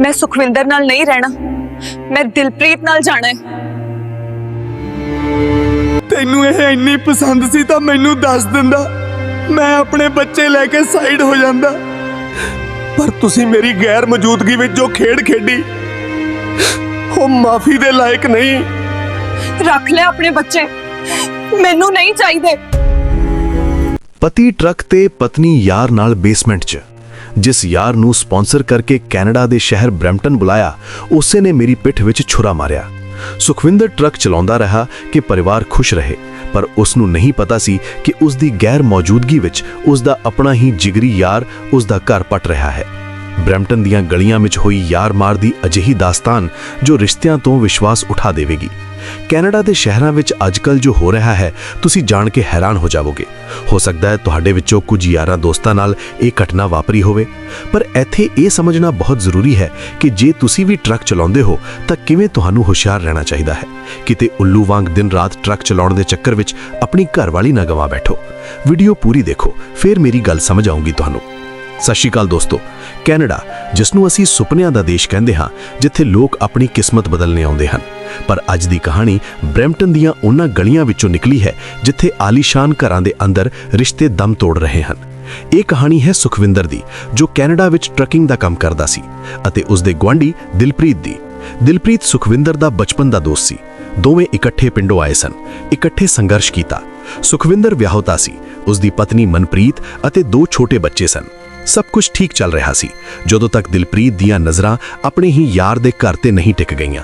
ਮੈਂ ਸੁਖਵਿੰਦਰ ਨਾਲ ਨਹੀਂ ਰਹਿਣਾ। ਮੈਂ ਦਿਲਪ੍ਰੀਤ ਨਾਲ ਜਾਣਾ ਹੈ। ਤੈਨੂੰ ਇਹ ਇੰਨੀ ਪਸੰਦ ਸੀ ਤਾਂ ਮੈਨੂੰ ਦੱਸ ਦਿੰਦਾ। ਮੈਂ ਆਪਣੇ ਬੱਚੇ ਲੈ ਕੇ ਸਾਈਡ ਹੋ ਜਾਂਦਾ। ਪਰ ਤੁਸੀਂ ਮੇਰੀ ਗੈਰ ਮੌਜੂਦਗੀ ਵਿੱਚ ਜੋ ਖੇਡ ਖੇਡੀ ਉਹ ਮਾਫੀ ਦੇ ਲਾਇਕ ਨਹੀਂ। ਰੱਖ ਲੈ ਆਪਣੇ ਬੱਚੇ। ਮੈਨੂੰ ਨਹੀਂ ਚਾਹੀਦੇ। ਪਤੀ ਟਰੱਕ ਤੇ ਪਤਨੀ ਯਾਰ ਨਾਲ ਬੇਸਮੈਂਟ 'ਚ। ਜਿਸ ਯਾਰ ਨੂੰ ਸਪਾਂਸਰ ਕਰਕੇ ਕੈਨੇਡਾ ਦੇ ਸ਼ਹਿਰ ਬ੍ਰੈਂਪਟਨ ਬੁਲਾਇਆ, ਉਸੇ ਨੇ ਮੇਰੀ ਪਿੱਠ ਵਿੱਚ ਛੁਰਾ ਮਾਰਿਆ। ਸੁਖਵਿੰਦਰ ਟਰੱਕ ਚਲਾਉਂਦਾ ਰਿਹਾ ਕਿ ਪਰਿਵਾਰ ਖੁਸ਼ ਰਹੇ, ਪਰ ਉਸ ਨੂੰ ਨਹੀਂ ਪਤਾ ਸੀ ਕਿ ਉਸ ਦੀ ਗੈਰ ਮੌਜੂਦਗੀ ਵਿੱਚ ਉਸ ਦਾ ਆਪਣਾ ਹੀ ਜਿਗਰੀ ਯਾਰ ਉਸ ਦਾ ਘਰ ਪਟ ਰਿਹਾ ਹੈ। ਬ੍ਰੈਂਪਟਨ ਦੀਆਂ ਗਲੀਆਂ ਵਿੱਚ ਹੋਈ ਯਾਰ ਮਾਰ ਦੀ ਅਜਿਹੀ ਦਾਸਤਾਨ ਜੋ ਰਿਸ਼ਤਿਆਂ ਤੋਂ ਵਿਸ਼ਵਾਸ ਉਠਾ ਦੇਵੇਗੀ। ਕੈਨੇਡਾ ਦੇ ਸ਼ਹਿਰਾਂ ਵਿੱਚ ਅੱਜਕੱਲ ਜੋ ਹੋ ਰਿਹਾ ਹੈ, ਤੁਸੀਂ ਜਾਣ ਕੇ ਹੈਰਾਨ ਹੋ ਜਾਵੋਗੇ। ਹੋ ਸਕਦਾ ਹੈ ਤੁਹਾਡੇ ਵਿੱਚੋਂ ਕੁਝ ਯਾਰਾਂ ਦੋਸਤਾਂ ਨਾਲ ਇਹ ਘਟਨਾ ਵਾਪਰੀ ਹੋਵੇ। ਪਰ ਇੱਥੇ ਇਹ ਸਮਝਣਾ ਬਹੁਤ ਜ਼ਰੂਰੀ ਹੈ ਕਿ ਜੇ ਤੁਸੀਂ ਵੀ ਟਰੱਕ ਚਲਾਉਂਦੇ ਹੋ, ਤਾਂ ਕਿਵੇਂ ਤੁਹਾਨੂੰ ਹੁਸ਼ਿਆਰ ਰਹਿਣਾ ਚਾਹੀਦਾ ਹੈ? ਕਿਤੇ ਉੱਲੂ ਵਾਂਗ ਦਿਨ ਰਾਤ ਟਰੱਕ ਚਲਾਉਣ ਦੇ ਚੱਕਰ ਵਿੱਚ ਆਪਣੀ ਘਰਵਾਲੀ ਨਾ ਗਵਾ ਬੈਠੋ। ਵੀਡੀਓ ਪੂਰੀ ਦੇਖੋ, ਫਿਰ ਮੇਰੀ ਗੱਲ ਸਮਝ ਆਉਂਗੀ ਤੁਹਾਨੂੰ। ਸਤਿ ਸ਼੍ਰੀ ਅਕਾਲ ਦੋਸਤੋ। ਕੈਨੇਡਾ, ਜਿਸ ਨੂੰ ਅਸੀਂ ਸੁਪਨਿਆਂ ਦਾ ਦੇਸ਼ ਕਹਿੰਦੇ ਹਾਂ, ਜਿੱਥੇ ਲੋਕ ਆਪਣੀ ਕਿਸਮਤ ਬਦਲਨੇ ਆਉਂਦੇ ਹਨ। ਪਰ ਅੱਜ ਦੀ ਕਹਾਣੀ ਬ੍ਰੈਂਪਟਨ ਦੀਆਂ ਉਹਨਾਂ ਗਲੀਆਂ ਵਿੱਚੋਂ ਨਿਕਲੀ ਹੈ, ਜਿੱਥੇ ਆਲੀਸ਼ਾਨ ਘਰਾਂ ਦੇ ਅੰਦਰ ਰਿਸ਼ਤੇ ਦਮ ਤੋੜ ਰਹੇ ਹਨ। ਇਹ ਕਹਾਣੀ ਹੈ ਸੁਖਵਿੰਦਰ ਦੀ, ਜੋ ਕੈਨੇਡਾ ਵਿੱਚ ਟਰੱਕਿੰਗ ਦਾ ਕੰਮ ਕਰਦਾ ਸੀ ਅਤੇ ਉਸ ਦੇ ਗੁਆਂਢੀ ਦਿਲਪ੍ਰੀਤ ਦੀ। ਦਿਲਪ੍ਰੀਤ ਸੁਖਵਿੰਦਰ ਦਾ ਬਚਪਨ ਦਾ ਦੋਸਤ ਸੀ। ਦੋਵੇਂ ਇਕੱਠੇ ਪਿੰਡੋਂ ਆਏ ਸਨ, ਇਕੱਠੇ ਸੰਘਰਸ਼ ਕੀਤਾ। ਸੁਖਵਿੰਦਰ ਵਿਆਹੁਤਾ ਸੀ ਉਸ ਦੀ ਪਤਨੀ ਮਨਪ੍ਰੀਤ ਅਤੇ ਦੋ ਛੋਟੇ ਬੱਚੇ ਸਨ। ਸਭ ਕੁਝ ਠੀਕ ਚੱਲ ਰਿਹਾ ਸੀ। ਜਦੋਂ ਤੱਕ ਦਿਲਪ੍ਰੀਤ ਦੀਆਂ ਨਜ਼ਰਾਂ ਆਪਣੇ ਹੀ ਯਾਰ ਦੇ ਘਰ ਤੇ ਨਹੀਂ ਟਿਕ ਗਈਆਂ।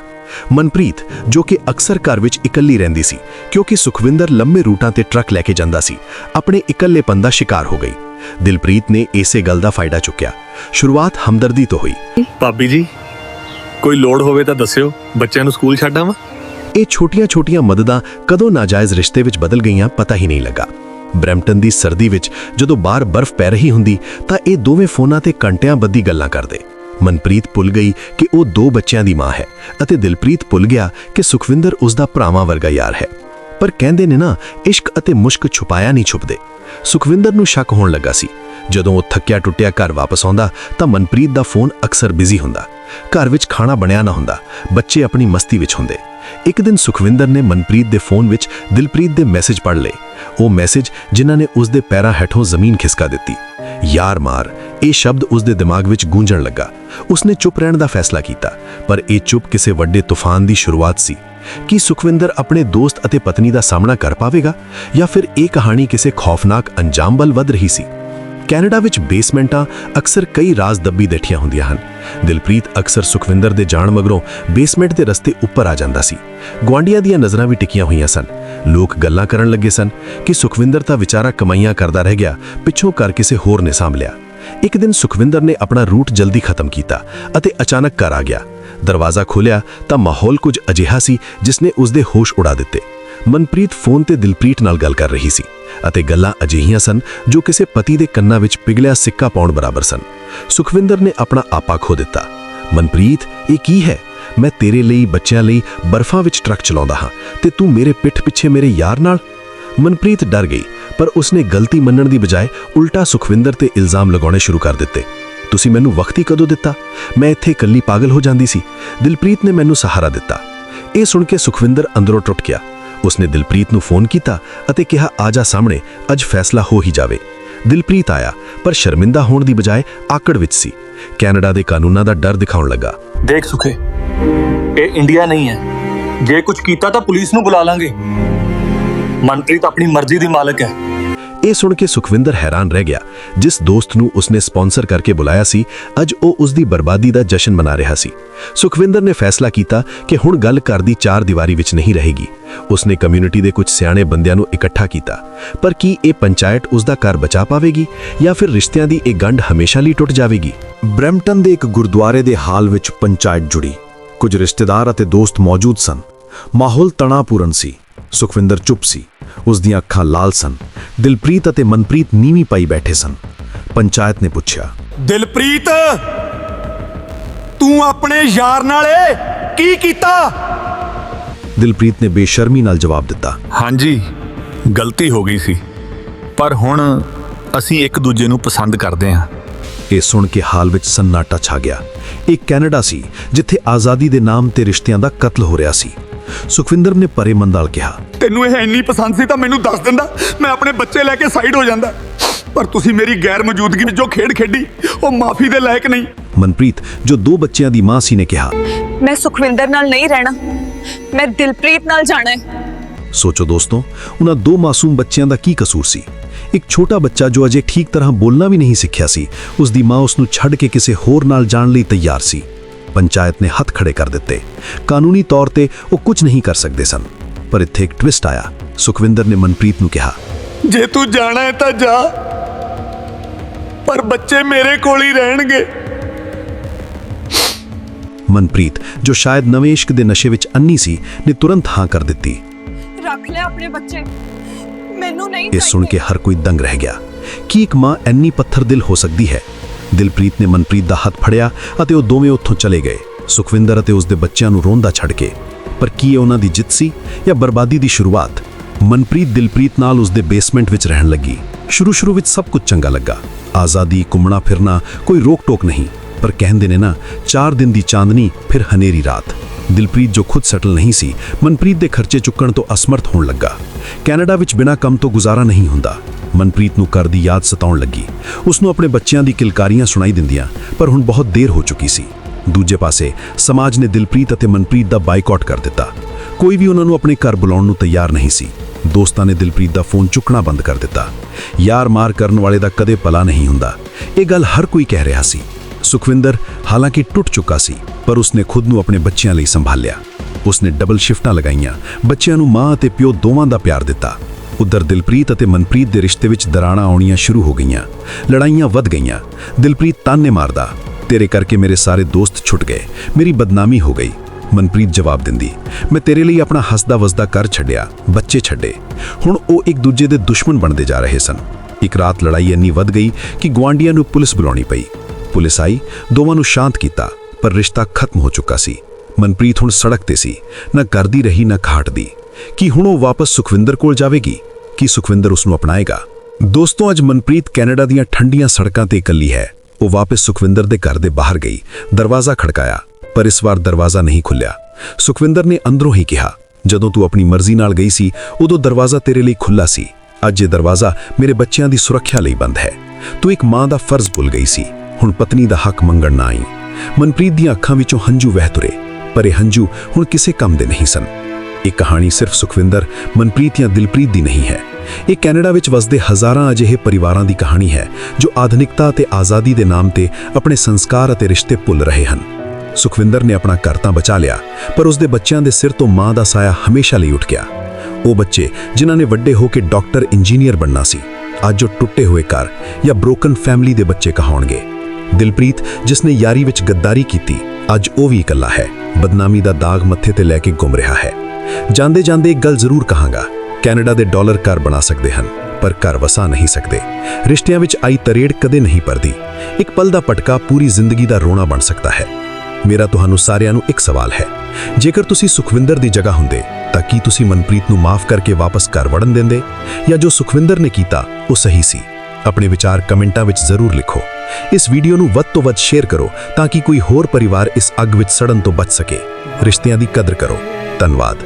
ਮਨਪ੍ਰੀਤ ਜੋ ਕਿ ਅਕਸਰ ਘਰ ਵਿੱਚ ਇਕੱਲੀ ਰਹਿੰਦੀ ਸੀ ਕਿਉਂਕਿ ਸੁਖਵਿੰਦਰ ਲੰਮੇ ਰੂਟਾਂ ਤੇ ਟਰੱਕ ਲੈ ਕੇ ਜਾਂਦਾ ਸੀ ਆਪਣੇ ਇਕੱਲੇਪਨ ਦਾ ਸ਼ਿਕਾਰ ਹੋ ਗਈ। ਦਿਲਪ੍ਰੀਤ ਨੇ ਇਸੇ ਗੱਲ ਦਾ ਫਾਇਦਾ ਚੁੱਕਿਆ। ਸ਼ੁਰੂਆਤ ਹਮਦਰਦੀ ਤੋਂ ਹੋਈ। ਭਾਬੀ ਜੀ ਕੋਈ ਲੋੜ ਹੋਵੇ ਤਾਂ ਦੱਸਿਓ ਬੱਚਿਆਂ ਨੂੰ ਸਕੂਲ ਛੱਡ ਆਵਾਂ? ਇਹ ਛੋਟੀਆਂ-ਛੋਟੀਆਂ ਮਦਦਾਂ ਕਦੋਂ ਨਾਜਾਇਜ਼ ਰਿਸ਼ਤੇ ਵਿੱਚ ਬਦਲ ਗਈਆਂ ਪਤਾ ਹੀ ਨਹੀਂ ਲੱਗਾ। ਬ੍ਰੈਂਪਟਨ ਦੀ ਸਰਦੀ ਵਿੱਚ ਜਦੋਂ ਬਾਹਰ ਬਰਫ਼ ਪੈ ਰਹੀ ਹੁੰਦੀ ਤਾਂ ਇਹ ਦੋਵੇਂ ਫੋਨਾਂ ਤੇ ਘੰਟਿਆਂ ਬੱਧੀ ਗੱਲਾਂ ਕਰਦੇ। ਮਨਪ੍ਰੀਤ ਭੁੱਲ ਗਈ ਕਿ ਉਹ ਦੋ ਬੱਚਿਆਂ ਦੀ ਮਾਂ ਹੈ ਅਤੇ ਦਿਲਪ੍ਰੀਤ ਭੁੱਲ ਗਿਆ ਕਿ ਸੁਖਵਿੰਦਰ ਉਸ ਦਾ ਭਰਾਵਾਂ ਵਰਗਾ ਯਾਰ ਹੈ। ਪਰ ਕਹਿੰਦੇ ਨੇ ਨਾ, ਇਸ਼ਕ ਅਤੇ ਮੁਸ਼ਕ ਛੁਪਾਇਆ ਨਹੀਂ ਛੁਪਦੇ। ਸੁਖਵਿੰਦਰ ਨੂੰ ਸ਼ੱਕ ਹੋਣ ਲੱਗਾ ਸੀ। ਜਦੋਂ ਉਹ ਥੱਕਿਆ ਟੁੱਟਿਆ ਘਰ ਵਾਪਸ ਆਉਂਦਾ ਤਾਂ ਮਨਪ੍ਰੀਤ ਦਾ ਫੋਨ ਅਕਸਰ ਬਿਜ਼ੀ ਹੁੰਦਾ। ਘਰ ਵਿੱਚ ਖਾਣਾ ਬਣਿਆ ਨਾ ਹੁੰਦਾ, ਬੱਚੇ ਆਪਣੀ ਮਸਤੀ ਵਿੱਚ ਹੁੰਦੇ। ਇੱਕ ਦਿਨ ਸੁਖਵਿੰਦਰ ਨੇ ਮਨਪ੍ਰੀਤ ਦੇ ਫੋਨ ਵਿੱਚ ਦਿਲਪ੍ਰੀਤ ਦੇ ਮੈਸੇਜ ਪੜ੍ਹ ਲਏ। ਉਹ ਮੈਸੇਜ ਜਿਨ੍ਹਾਂ ਨੇ ਉਸ ਦੇ ਪੈਰਾਂ ਹੇਠੋਂ ਜ਼ਮੀਨ ਖਿਸਕਾ ਦਿੱਤੀ। ਯਾਰ ਮਾਰ, ਇਹ ਸ਼ਬਦ ਉਸ ਦੇ ਦਿਮਾਗ ਵਿੱਚ ਗੂੰਜਣ ਲੱਗਾ। ਉਸਨੇ ਚੁੱਪ ਰਹਿਣ ਦਾ ਫੈਸਲਾ ਕੀਤਾ, ਪਰ ਇਹ ਚੁੱਪ ਕਿਸੇ ਵੱਡੇ ਤੂਫਾਨ ਦੀ ਸ਼ੁਰੂਆਤ ਸੀ। ਕੀ ਸੁਖਵਿੰਦਰ ਆਪਣੇ ਦੋਸਤ ਅਤੇ ਪਤਨੀ ਦਾ ਸਾਹਮਣਾ ਕਰ ਪਾਵੇਗਾ, ਜਾਂ ਫਿਰ ਇਹ ਕਹਾਣੀ ਕਿਸੇ ਖੌਫਨਾਕ ਅੰਜਾਮ ਵੱਲ ਵਧ ਰਹੀ ਸੀ? ਕੈਨੇਡਾ ਵਿੱਚ ਬੇਸਮੈਂਟਾਂ ਅਕਸਰ ਕਈ ਰਾਜ਼ ਦੱਬੀ ਬੈਠੀਆਂ ਹੁੰਦੀਆਂ ਹਨ। ਦਿਲਪ੍ਰੀਤ ਅਕਸਰ ਸੁਖਵਿੰਦਰ ਦੇ ਜਾਣ ਮਗਰੋਂ ਬੇਸਮੈਂਟ ਦੇ ਰਸਤੇ ਉੱਪਰ ਆ ਜਾਂਦਾ ਸੀ। ਗੁਆਂਢੀਆਂ ਦੀਆਂ ਨਜ਼ਰਾਂ ਵੀ ਟਿਕੀਆਂ ਹੋਈਆਂ ਸਨ। ਲੋਕ ਗੱਲਾਂ ਕਰਨ ਲੱਗੇ ਸਨ ਕਿ ਸੁਖਵਿੰਦਰ ਤਾਂ ਵਿਚਾਰਾ ਕਮਾਈਆਂ ਕਰਦਾ ਰਹਿ ਗਿਆ, ਪਿੱਛੋਂ ਕਰ ਕਿਸੇ ਹੋਰ ਨੇ ਸਾਂਭ ਲਿਆ। ਇੱਕ ਦਿਨ ਸੁਖਵਿੰਦਰ ਨੇ ਆਪਣਾ ਰੂਟ ਜਲਦੀ ਖਤਮ ਕੀਤਾ ਅਤੇ ਅਚਾਨਕ ਘਰ ਆ ਗਿਆ। ਦਰਵਾਜ਼ਾ ਖੋਲ੍ਹਿਆ ਤਾਂ ਮਾਹੌਲ ਕੁਝ ਅਜਿਹਾ ਸੀ ਜਿਸ ਨੇ ਉਸ ਦੇ ਹੋਸ਼ ਉਡਾ ਦਿੱਤੇ। ਮਨਪ੍ਰੀਤ ਫੋਨ ਤੇ ਦਿਲਪ੍ਰੀਤ ਨਾਲ ਗੱਲ ਕਰ ਰਹੀ ਸੀ ਅਤੇ ਗੱਲਾਂ ਅਜਿਹੀਆਂ ਸਨ ਜੋ ਕਿਸੇ ਪਤੀ ਦੇ ਕੰਨਾਂ ਵਿੱਚ ਪਿਘਲਿਆ ਸਿੱਕਾ ਪਾਉਣ ਬਰਾਬਰ ਸਨ। ਸੁਖਵਿੰਦਰ ਨੇ ਆਪਣਾ ਆਪਾ ਖੋ ਦਿੱਤਾ। ਮਨਪ੍ਰੀਤ, ਇਹ ਕੀ ਹੈ? ਮੈਂ ਤੇਰੇ ਲਈ, ਬੱਚਿਆਂ ਲਈ ਬਰਫਾਂ ਵਿੱਚ ਟਰੱਕ ਚਲਾਉਂਦਾ ਹਾਂ ਤੇ ਤੂੰ ਮੇਰੇ ਪਿੱਠ ਪਿੱਛੇ ਮੇਰੇ ਯਾਰ ਨਾਲ? ਮਨਪ੍ਰੀਤ ਡਰ ਗਈ, ਪਰ ਉਸਨੇ ਗਲਤੀ ਮੰਨਣ ਦੀ ਬਜਾਏ ਉਲਟਾ ਸੁਖਵਿੰਦਰ ਤੇ ਇਲਜ਼ਾਮ ਲਗਾਉਣੇ ਸ਼ੁਰੂ ਕਰ ਦਿੱਤੇ। ਤੁਸੀਂ ਮੈਨੂੰ ਵਕਤ ਹੀ ਕਦੋਂ ਦਿੱਤਾ? ਮੈਂ ਇੱਥੇ ਇਕੱਲੀ ਪਾਗਲ ਹੋ ਜਾਂਦੀ ਸੀ। ਦਿਲਪ੍ਰੀਤ ਨੇ ਮੈਨੂੰ ਸਹਾਰਾ ਦਿੱਤਾ। ਇਹ ਸੁਣ ਕੇ ਸੁਖਵਿੰਦਰ ਅੰਦਰੋਂ ਟੁੱਟ ਗਿਆ। ਉਸਨੇ ਦਿਲਪ੍ਰੀਤ ਨੂੰ ਫੋਨ ਕੀਤਾ ਅਤੇ ਕਿਹਾ, ਆ ਜਾ ਸਾਹਮਣੇ, ਅੱਜ ਫੈਸਲਾ ਹੋ ਹੀ ਜਾਵੇ। ਦਿਲਪ੍ਰੀਤ ਆਇਆ, ਪਰ ਸ਼ਰਮਿੰਦਾ ਹੋਣ ਦੀ ਬਜਾਏ ਆਕੜ ਵਿੱਚ ਸੀ। ਕੈਨੇਡਾ ਦੇ ਕਾਨੂੰਨਾਂ ਦਾ ਡਰ ਦਿਖਾਉਣ ਲੱਗਾ। ਦੇਖ ਸੁਖੇ, ਇਹ ਇੰਡੀਆ ਨਹੀਂ ਹੈ। ਜੇ ਕੁਝ ਕੀਤਾ ਤਾਂ ਪੁਲਿਸ ਨੂੰ ਬੁਲਾ ਲਾਂਗੇ। ਮਨਪ੍ਰੀਤ ਆਪਣੀ ਮਰਜ਼ੀ ਦੀ ਮਾਲਕ ਹੈ। ਇਹ ਸੁਣ ਕੇ ਸੁਖਵਿੰਦਰ ਹੈਰਾਨ ਰਹਿ ਗਿਆ, ਜਿਸ ਦੋਸਤ ਨੂੰ ਉਸਨੇ ਸਪਾਂਸਰ ਕਰਕੇ ਬੁਲਾਇਆ ਸੀ, ਅੱਜ ਉਹ ਉਸ ਦੀ ਬਰਬਾਦੀ ਦਾ ਜਸ਼ਨ ਮਨਾ ਰਿਹਾ ਸੀ। ਸੁਖਵਿੰਦਰ ਨੇ ਫੈਸਲਾ ਕੀਤਾ ਕਿ ਹੁਣ ਗੱਲ ਘਰ ਦੀ ਚਾਰ ਦੀਵਾਰੀ ਵਿੱਚ ਨਹੀਂ ਰਹੇਗੀ। ਉਸਨੇ ਕਮਿਊਨਿਟੀ ਦੇ ਕੁਝ ਸਿਆਣੇ ਬੰਦਿਆਂ ਨੂੰ ਇਕੱਠਾ ਕੀਤਾ। ਪਰ ਕੀ ਇਹ ਪੰਚਾਇਤ ਉਸ ਦਾ ਘਰ ਬਚਾ ਪਾਵੇਗੀ ਜਾਂ ਫਿਰ ਰਿਸ਼ਤਿਆਂ ਦੀ ਇਹ ਗੰਢ ਹਮੇਸ਼ਾ ਲਈ ਟੁੱਟ ਜਾਵੇਗੀ? ਬ੍ਰੈਂਪਟਨ ਦੇ ਇੱਕ ਗੁਰਦੁਆਰੇ ਦੇ ਹਾਲ ਵਿੱਚ ਪੰਚਾਇਤ ਜੁੜੀ। ਕੁਝ ਰਿਸ਼ਤੇਦਾਰ ਅਤੇ ਦੋਸਤ ਮੌਜੂਦ ਸਨ। ਮਾਹੌਲ ਤਣਾਪੂਰਨ ਸੀ। ਸੁਖਵਿੰਦਰ ਚੁੱਪ ਸੀ। ਉਸ ਦੀਆਂ ਅੱਖਾਂ ਲਾਲ ਸਨ। ਦਿਲਪ੍ਰੀਤ ਅਤੇ ਮਨਪ੍ਰੀਤ ਨੀਵੀਂ ਪਾਈ ਬੈਠੇ ਸਨ। ਪੰਚਾਇਤ ਨੇ ਪੁੱਛਿਆ ਦਿਲਪ੍ਰੀਤ! ਤੂੰ ਆਪਣੇ ਯਾਰ ਨਾਲ ਇਹ ਕੀ ਕੀਤਾ? ਦਿਲਪ੍ਰੀਤ ਨੇ ਬੇਸ਼ਰਮੀ ਨਾਲ ਜਵਾਬ ਦਿੱਤਾ ਹਾਂਜੀ ਗਲਤੀ ਹੋ ਗਈ ਸੀ। ਪਰ ਹੁਣ ਅਸੀਂ ਇੱਕ ਦੂਜੇ ਨੂੰ ਪਸੰਦ ਕਰਦੇ ਹਾਂ। ਇਹ ਸੁਣ ਕੇ ਹਾਲ ਵਿੱਚ ਸੰਨਾਟਾ ਛਾ ਗਿਆ। ਇਹ ਕੈਨੇਡਾ ਸੀ ਜਿੱਥੇ ਆਜ਼ਾਦੀ ਦੇ ਨਾਮ ਤੇ ਰਿਸ਼ਤਿਆਂ ਦਾ ਕਤਲ ਹੋ ਰਿਹਾ ਸੀ। ਸੁਖਵਿੰਦਰ ਨੇ ਪਰੇ ਮੰਦਾਲ ਕਿਹਾ ਤੈਨੂੰ ਇਹ ਇੰਨੀ ਪਸੰਦ ਸੀ ਤਾਂ ਮੈਨੂੰ ਦੱਸ ਦਿੰਦਾ ਮੈਂ ਆਪਣੇ ਬੱਚੇ ਲੈ ਕੇ ਸਾਈਡ ਹੋ ਜਾਂਦਾ। ਪਰ ਤੁਸੀਂ ਮੇਰੀ ਗੈਰ ਮੌਜੂਦਗੀ ਵਿੱਚ ਜੋ ਖੇਡ ਖੇਡੀ ਉਹ ਮਾਫੀ ਦੇ ਲਾਇਕ ਨਹੀਂ। ਮਨਪ੍ਰੀਤ ਜੋ ਦੋ ਬੱਚਿਆਂ ਦੀ ਮਾਂ ਸੀ ਨੇ ਕਿਹਾ ਮੈਂ ਸੁਖਵਿੰਦਰ ਨਾਲ ਨਹੀਂ ਰਹਿਣਾ ਮੈਂ ਦਿਲਪ੍ਰੀਤ ਨਾਲ ਜਾਣਾ ਹੈ। ਸੋਚੋ ਦੋਸਤੋ ਉਹਨਾਂ ਦੋ ਮਾਸੂਮ ਬੱਚਿਆਂ ਦਾ ਕੀ ਕਸੂਰ ਸੀ? ਇੱਕ ਛੋਟਾ ਬੱਚਾ ਜੋ ਅਜੇ ਠੀਕ ਤਰ੍ਹਾਂ ਬੋਲਣਾ ਵੀ ਨਹੀਂ ਸਿੱਖਿਆ ਸੀ ਉਸ ਦੀ ਮਾਂ ਉਸ ਨੂੰ ਛੱਡ ਕੇ ਕਿਸੇ ਹੋਰ ਨਾਲ ਜਾਣ ਲਈ ਤਿਆਰ ਸੀ। ਪੰਚਾਇਤ ਨੇ ਹੱਥ ਖੜੇ ਕਰ ਦਿੱਤੇ। ਕਾਨੂੰਨੀ ਤੌਰ ਤੇ ਉਹ ਕੁਝ ਨਹੀਂ ਕਰ ਸਕਦੇ ਸਨ ਪਰ ਇੱਥੇ ਇੱਕ ਟਵਿਸਟ ਆਇਆ। ਸੁਖਵਿੰਦਰ ਨੇ ਮਨਪ੍ਰੀਤ ਨੂੰ ਕਿਹਾ ਜੇ ਤੂੰ ਜਾਣਾ ਹੈ ਤਾਂ ਜਾ ਪਰ ਬੱਚੇ ਮੇਰੇ ਕੋਲ ਹੀ ਰਹਿਣਗੇ। ਮਨਪ੍ਰੀਤ ਜੋ ਸ਼ਾਇਦ ਨਵੇਂ ਇਸ਼ਕ ਦੇ ਨਸ਼ੇ ਵਿੱਚ ਅੰਨੀ ਸੀ ਨੇ ਤੁਰੰਤ ਹਾਂ ਕਰ ਦਿੱਤੀ। ਰੱਖ ਲੈ ਆਪਣੇ ਬੱਚੇ। ਮੈਨੂੰ ਨਹੀਂ ਇਹ ਸੁਣ ਕੇ ਹਰ ਕੋਈ ਦੰਗ ਰਹਿ ਗਿਆ। ਕੀ ਇੱਕ ਮਾਂ ਐਨੀ ਪੱਥਰ ਦਿਲ ਹੋ ਸਕਦੀ ਹੈ? ਦਿਲਪ੍ਰੀਤ ਨੇ ਮਨਪ੍ਰੀਤ ਦਾ ਹੱਥ ਫੜਿਆ ਅਤੇ ਉਹ ਦੋਵੇਂ ਉੱਥੋਂ ਚਲੇ ਗਏ। ਸੁਖਵਿੰਦਰ ਅਤੇ ਉਸ ਦੇ ਬੱਚਿਆਂ ਨੂੰ ਰੋਂਦਾ ਛੱਡ ਕੇ। ਪਰ ਕੀ ਇਹ ਉਹਨਾਂ ਦੀ ਜਿੱਤ ਸੀ ਜਾਂ ਬਰਬਾਦੀ ਦੀ ਸ਼ੁਰੂਆਤ? ਮਨਪ੍ਰੀਤ ਦਿਲਪ੍ਰੀਤ ਨਾਲ ਉਸ ਦੇ ਬੇਸਮੈਂਟ ਵਿੱਚ ਰਹਿਣ ਲੱਗੀ। ਸ਼ੁਰੂ ਸ਼ੁਰੂ ਵਿੱਚ ਸਭ ਕੁਝ ਚੰਗਾ ਲੱਗਾ। ਆਜ਼ਾਦੀ, ਘੁੰਮਣਾ, ਫਿਰਨਾ ਕੋਈ ਰੋਕ ਟੋਕ ਨਹੀਂ। ਪਰ ਕਹਿੰਦੇ ਨੇ ਨਾ 4 ਦਿਨ ਦੀ ਚਾਂਦਨੀ, ਫਿਰ ਹਨੇਰੀ ਰਾਤ। ਦਿਲਪ੍ਰੀਤ ਜੋ ਖੁਦ ਸੈਟਲ ਨਹੀਂ ਸੀ, ਮਨਪ੍ਰੀਤ ਦੇ ਖਰਚੇ ਚੁੱਕਣ ਤੋਂ ਅਸਮਰਥ ਹੋਣ ਲੱਗਾ। ਕੈਨੇਡਾ ਵਿੱਚ ਬਿਨਾਂ ਕੰਮ ਤੋਂ ਗੁਜ਼ਾਰਾ ਨਹੀਂ ਹੁੰਦਾ। ਮਨਪ੍ਰੀਤ ਨੂੰ ਘਰ ਦੀ ਯਾਦ ਸਤਾਉਣ ਲੱਗੀ। ਉਸ ਨੂੰ ਆਪਣੇ ਬੱਚਿਆਂ ਦੀ ਕਿਲਕਾਰੀਆਂ ਸੁਣਾਈ ਦਿੰਦੀਆਂ, ਪਰ ਹੁਣ ਬਹੁਤ ਦੇਰ ਹੋ ਚੁੱਕੀ ਸੀ। ਦੂਜੇ ਪਾਸੇ, ਸਮਾਜ ਨੇ ਦਿਲਪ੍ਰੀਤ ਅਤੇ ਮਨਪ੍ਰੀਤ ਦਾ ਬਾਈਕਾਟ ਕਰ ਦਿੱਤਾ। ਕੋਈ ਵੀ ਉਹਨਾਂ ਨੂੰ ਆਪਣੇ ਘਰ ਬੁਲਾਉਣ ਨੂੰ ਤਿਆਰ ਨਹੀਂ ਸੀ। ਦੋਸਤਾਂ ਨੇ ਦਿਲਪ੍ਰੀਤ ਦਾ ਫੋਨ ਚੁੱਕਣਾ ਬੰਦ ਕਰ ਦਿੱਤਾ। ਯਾਰ ਮਾਰ ਕਰਨ ਵਾਲੇ ਦਾ ਕਦੇ ਭਲਾ ਨਹੀਂ ਹੁੰਦਾ। ਇਹ ਗੱਲ ਹਰ ਕੋਈ ਕਹਿ ਰਿਹਾ ਸੀ। ਸੁਖਵਿੰਦਰ ਹਾਲਾਂਕਿ ਟੁੱਟ ਚੁੱਕਾ ਸੀ, ਪਰ ਉਸਨੇ ਖੁਦ ਨੂੰ ਆਪਣੇ ਬੱਚਿਆਂ ਲਈ ਸੰਭਾਲਿਆ। ਉਸਨੇ ਡਬਲ ਸ਼ਿਫਟਾਂ ਲਗਾਈਆਂ। ਬੱਚਿਆਂ ਨੂੰ ਮਾਂ ਅਤੇ ਪਿਓ ਦੋਵਾਂ ਦਾ ਪਿਆਰ ਦਿੱਤਾ। ਉਧਰ ਦਿਲਪ੍ਰੀਤ ਅਤੇ ਮਨਪ੍ਰੀਤ ਦੇ ਰਿਸ਼ਤੇ ਵਿੱਚ ਦਰਾਣਾ ਆਉਣੀਆਂ ਸ਼ੁਰੂ ਹੋ ਗਈਆਂ। ਲੜਾਈਆਂ ਵੱਧ ਗਈਆਂ। ਦਿਲਪ੍ਰੀਤ ਤਾਨੇ ਮਾਰਦਾ, ਤੇਰੇ ਕਰਕੇ ਮੇਰੇ ਸਾਰੇ ਦੋਸਤ ਛੁੱਟ ਗਏ। ਮੇਰੀ ਬਦਨਾਮੀ ਹੋ ਗਈ। ਮਨਪ੍ਰੀਤ ਜਵਾਬ ਦਿੰਦੀ, ਮੈਂ ਤੇਰੇ ਲਈ ਆਪਣਾ ਹੱਸਦਾ ਵਸਦਾ ਕਰ ਛੱਡਿਆ, ਬੱਚੇ ਛੱਡੇ। ਹੁਣ ਉਹ ਇੱਕ ਦੂਜੇ ਦੇ ਦੁਸ਼ਮਣ ਬਣਦੇ ਜਾ ਰਹੇ ਸਨ। ਇੱਕ ਰਾਤ ਲੜਾਈ ਇੰਨੀ ਵੱਧ ਗਈ ਕਿ ਗੁਆਂਢੀਆਂ ਨੂੰ ਪੁਲਿਸ ਬੁਲਾਉਣੀ ਪਈ। ਪੁਲਿਸ ਆਈ, ਦੋਵਾਂ ਨੂੰ ਸ਼ਾਂਤ ਕੀਤਾ, ਪਰ ਰਿਸ਼ਤਾ ਖਤਮ ਹੋ ਚੁੱਕਾ ਸੀ। ਮਨਪ੍ਰੀਤ ਹੁਣ ਸੜਕ ਤੇ ਸੀ, ਨਾ ਕਰਦੀ ਰਹੀ, ਨਾ ਖਾਟਦੀ ਕੀ ਹੁਣ ਉਹ ਵਾਪਸ ਸੁਖਵਿੰਦਰ ਕੋਲ ਜਾਵੇਗੀ? ਕੀ ਸੁਖਵਿੰਦਰ ਉਸ ਨੂੰ ਅਪਣਾਏਗਾ। ਦੋਸਤੋ, ਅੱਜ ਮਨਪ੍ਰੀਤ ਕੈਨੇਡਾ ਦੀਆਂ ਠੰਡੀਆਂ ਸੜਕਾਂ ਤੇ ਇਕੱਲੀ ਹੈ। ਉਹ ਵਾਪਸ ਸੁਖਵਿੰਦਰ ਦੇ ਘਰ ਦੇ ਬਾਹਰ ਗਈ। ਦਰਵਾਜ਼ਾ ਖੜਕਾਇਆ, ਪਰ ਇਸ ਵਾਰ ਦਰਵਾਜ਼ਾ ਨਹੀਂ ਖੁੱਲਿਆ। ਸੁਖਵਿੰਦਰ ਨੇ ਅੰਦਰੋਂ ਹੀ ਕਿਹਾ, ਜਦੋਂ ਤੂੰ ਆਪਣੀ ਮਰਜ਼ੀ ਨਾਲ ਗਈ ਸੀ, ਉਦੋਂ ਦਰਵਾਜ਼ਾ ਤੇਰੇ ਲਈ ਖੁੱਲਾ ਸੀ। ਅੱਜ ਇਹ ਦਰਵਾਜ਼ਾ ਮੇਰੇ ਬੱਚਿਆਂ ਦੀ ਸੁਰੱਖਿਆ ਲਈ ਬੰਦ ਹੈ। ਤੂੰ ਇੱਕ ਮਾਂ ਦਾ ਫਰਜ਼ ਭੁੱਲ ਗਈ ਸੀ। ਹੁਣ ਪਤਨੀ ਦਾ ਹੱਕ ਮੰਗਣ ਨਾ ਆਈ। ਮਨਪ੍ਰੀਤ ਦੀਆਂ ਅੱਖਾਂ ਵਿੱਚੋਂ ਹੰਝੂ ਵਹਿ ਤੁਰੇ, ਪਰ ਇਹ ਹੰਝੂ ਹੁਣ ਕਿਸੇ ਕੰਮ ਦੇ ਨਹੀਂ ਸਨ। ਇਹ ਕਹਾਣੀ ਸਿਰਫ ਸੁਖਵਿੰਦਰ, ਮਨਪ੍ਰੀਤ ਜਾਂ ਦਿਲਪ੍ਰੀਤ ਦੀ ਨਹੀਂ ਹੈ। ਇਹ ਕੈਨੇਡਾ ਵਿੱਚ ਵਸਦੇ ਹਜ਼ਾਰਾਂ ਅਜਿਹੇ ਪਰਿਵਾਰਾਂ ਦੀ ਕਹਾਣੀ ਹੈ, ਜੋ ਆਧੁਨਿਕਤਾ ਅਤੇ ਆਜ਼ਾਦੀ ਦੇ ਨਾਮ ਤੇ ਆਪਣੇ ਸੰਸਕਾਰ ਅਤੇ ਰਿਸ਼ਤੇ ਭੁੱਲ ਰਹੇ ਹਨ। ਸੁਖਵਿੰਦਰ ਨੇ ਆਪਣਾ ਘਰ ਤਾਂ ਬਚਾ ਲਿਆ, ਪਰ ਉਸ ਦੇ ਬੱਚਿਆਂ ਦੇ ਸਿਰ ਤੋਂ ਮਾਂ ਦਾ ਸਾਇਆ ਹਮੇਸ਼ਾ ਲਈ ਉੱਠ ਗਿਆ। ਉਹ ਬੱਚੇ, ਜਿਨ੍ਹਾਂ ਨੇ ਵੱਡੇ ਹੋ ਕੇ ਡਾਕਟਰ, ਇੰਜੀਨੀਅਰ ਬਣਨਾ ਸੀ, ਅੱਜ ਉਹ ਟੁੱਟੇ ਹੋਏ ਘਰ ਜਾਂ ਬ੍ਰੋਕਨ ਫੈਮਿਲੀ ਦੇ ਬੱਚੇ ਕਹਾਉਣਗੇ। ਦਿਲਪ੍ਰੀਤ, ਜਿਸ ਨੇ ਯਾਰੀ ਵਿੱਚ ਗੱਦਾਰੀ ਕੀਤੀ, ਅੱਜ ਉਹ ਵੀ ਇਕੱਲਾ ਹੈ, ਬਦਨਾਮੀ ਦਾ ਦਾਗ ਮੱਥੇ ਤੇ ਲੈ ਕੇ ਘੁੰਮ ਰਿਹਾ ਹੈ। ਜਾਂਦੇ ਜਾਂਦੇ ਇੱਕ ਗੱਲ ਜ਼ਰੂਰ ਕਹਾਂਗਾ। ਕੈਨੇਡਾ ਦੇ ਡਾਲਰ ਘਰ ਬਣਾ ਸਕਦੇ ਹਨ, ਪਰ ਘਰ ਵਸਾ ਨਹੀਂ ਸਕਦੇ। ਰਿਸ਼ਤਿਆਂ ਵਿੱਚ ਆਈ ਤਰੇੜ ਕਦੇ ਨਹੀਂ ਪਰਦੀ। ਇੱਕ ਪਲ ਦਾ ਪਟਕਾ ਪੂਰੀ ਜ਼ਿੰਦਗੀ ਦਾ ਰੋਣਾ ਬਣ ਸਕਦਾ ਹੈ। ਮੇਰਾ ਤੁਹਾਨੂੰ ਸਾਰਿਆਂ ਨੂੰ ਇੱਕ ਸਵਾਲ ਹੈ। ਜੇਕਰ ਤੁਸੀਂ ਸੁਖਵਿੰਦਰ ਦੀ ਜਗ੍ਹਾ ਹੁੰਦੇ, ਤਾਂ ਕੀ ਤੁਸੀਂ ਮਨਪ੍ਰੀਤ ਨੂੰ ਮਾਫ ਕਰਕੇ ਵਾਪਸ ਘਰ ਵੜਨ ਦਿੰਦੇ? ਜਾਂ ਜੋ ਸੁਖਵਿੰਦਰ ਨੇ ਕੀਤਾ, ਉਹ ਸਹੀ ਸੀ? ਆਪਣੇ ਵਿਚਾਰ ਕਮੈਂਟਾਂ ਵਿੱਚ ਜ਼ਰੂਰ ਲਿਖੋ। ਇਸ ਵੀਡੀਓ ਨੂੰ ਵੱਧ ਤੋਂ ਵੱਧ ਸ਼ੇਅਰ ਕਰੋ, ਤਾਂ ਕਿ ਕੋਈ ਹੋਰ ਪਰਿਵਾਰ ਇਸ ਅੱਗ ਵਿੱਚ ਸੜਨ ਤੋਂ ਬਚ ਸਕੇ। ਰਿਸ਼ਤਿਆਂ ਦੀ ਕਦਰ ਕਰੋ। ਧੰਨਵਾਦ।